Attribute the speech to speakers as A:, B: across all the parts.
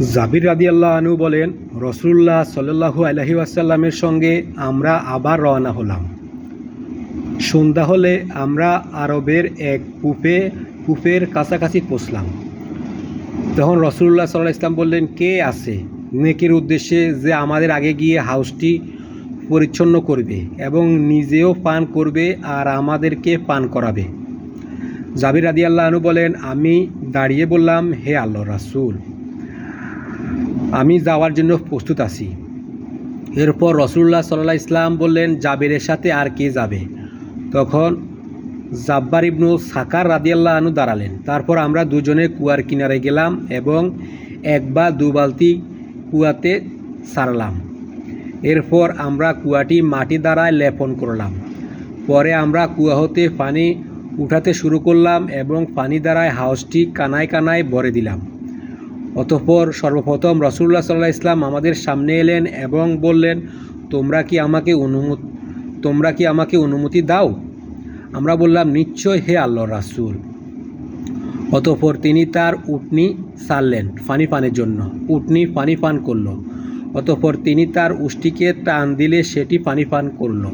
A: জাবির রাদি আল্লাহ আনু বলেন রসুল্লাহ সাল্লু আলহি আসাল্লামের সঙ্গে আমরা আবার রওনা হলাম। সন্ধ্যা হলে আমরা আরবের এক কূপে, কূপের কাছাকাছি পৌঁছলাম। তখন রসুল্লাহ সাল্লাহ ইসলাম বললেন, কে আছে? নেকের উদ্দেশ্যে যে আমাদের আগে গিয়ে হাউসটি পরিচ্ছন্ন করবে এবং নিজেও পান করবে আর আমাদেরকে পান করাবে। জাবির রাদি আল্লাহ আনু বলেন, আমি দাঁড়িয়ে বললাম, হে আল্লাহ রাসুল। আমি যাওয়ার জন্য প্রস্তুত আছি। এরপর রসুল্লাহ সাল্লাহ ইসলাম বললেন, জাবিরের সাথে আর কে যাবে? তখন জাব্বার ইবনু সাকার রাদিয়াল্লাহ আনু দাঁড়ালেন। তারপর আমরা দুজনে কুয়ার কিনারে গেলাম এবং এক বা দু বালতি কুয়াতে সারলাম। এরপর আমরা কুয়াটি মাটি দ্বারায় লেপন করলাম। পরে আমরা কুয়া হতে পানি উঠাতে শুরু করলাম এবং পানি দ্বারায় হাউসটি কানায় কানায় ভরে দিলাম। অতঃপর সর্বপ্রথম রসুল্লাহ সাল্লাহ ইসলাম আমাদের সামনে এলেন এবং বললেন, তোমরা কি আমাকে অনুমতি, তোমরা কি আমাকে অনুমতি দাও? আমরা বললাম, নিশ্চয় হে আল্লাহ রাসুল। অতঃপর তিনি তার উটনি সারলেন পানি পানের জন্য। উটনি পানি পান করল। অতঃপর তিনি তার উষ্টিকে টান দিলে সেটি পানি পান করল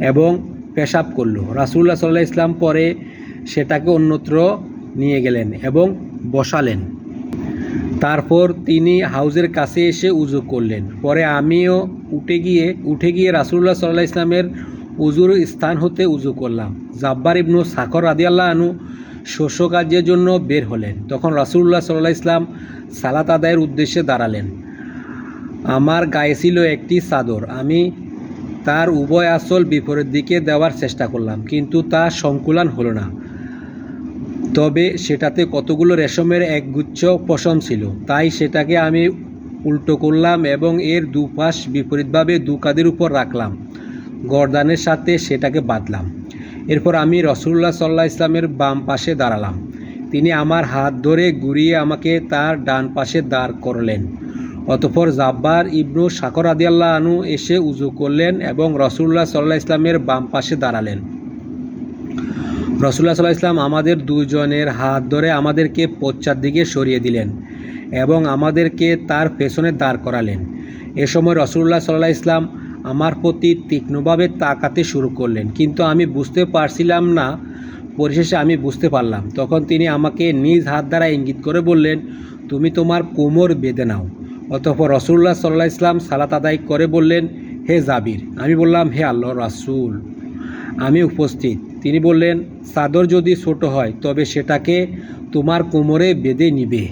A: এবং পেশাব করল। রাসুল্লাহ সাল্লাহ ইসলাম পরে সেটাকে অন্যত্র নিয়ে গেলেন এবং বসালেন। তারপর তিনি হাউজের কাছে এসে উজু করলেন। পরে আমিও উঠে গিয়ে উঠে গিয়ে রাসুল্লাহ সাল্লাহ ইসলামের উজুর স্থান হতে উজু করলাম। জাব্বার ইবনু সাকর রাদিয়াল্লাহ আনু শস্য কার্যের জন্য বের হলেন। তখন রাসুল্লাহ সাল্লাহ ইসলাম সালাত আদায়ের উদ্দেশ্যে দাঁড়ালেন। আমার গায়ে ছিল একটি চাদর। আমি তার উভয় আসল বিপরীত দিকে দেওয়ার চেষ্টা করলাম, কিন্তু তা সংকুলান হলো না। তবে সেটাতে কতগুলো রেশমের একগুচ্ছ পশম ছিল, তাই সেটাকে আমি উল্টো করলাম এবং এর দুপাশ বিপরীতভাবে দু কাদের উপর রাখলাম। গরদানের সাথে সেটাকে বাঁধলাম। এরপর আমি রসুল্লাহ সাল্লাহ ইসলামের বাম পাশে দাঁড়ালাম। তিনি আমার হাত ধরে ঘুরিয়ে আমাকে তার ডান পাশে দাঁড় করলেন। অতঃপর জাব্বার ইবনু সাকর আদিয়াল্লাহ আনু এসে উজু করলেন এবং রসুল্লাহ সাল্লাহ ইসলামের বাম পাশে দাঁড়ালেন। রসুল্লাহ সাল্লাহ ইসলাম আমাদের দুজনের হাত ধরে আমাদেরকে পশ্চাৎ দিকে সরিয়ে দিলেন এবং আমাদেরকে তার পেছনে দাঁড় করালেন। এ সময় রসুল্লাহ সাল্লাহ ইসলাম আমার প্রতি তীক্ষ্ণভাবে তাকাতে শুরু করলেন। কিন্তু আমি বুঝতে পারছিলাম না, পরিশেষে আমি বুঝতে পারলাম। তখন তিনি আমাকে নিজ হাত দ্বারা ইঙ্গিত করে বললেন, তুমি তোমার কোমর বেঁধে নাও। অতঃপর রসুল্লাহ সাল্লাহ ইসলাম সালাত আদায় করে বললেন, হে জাবির। আমি বললাম, হে আল্লাহ রাসুল। আমি উপস্থিত। তিনি বললেন চাদর যদি ছোট হয় তবে সেটাকে তোমার কোমরে বেঁধে নিবে।